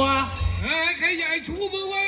ว เฮ้ยใครใหญ่ชูมือไว้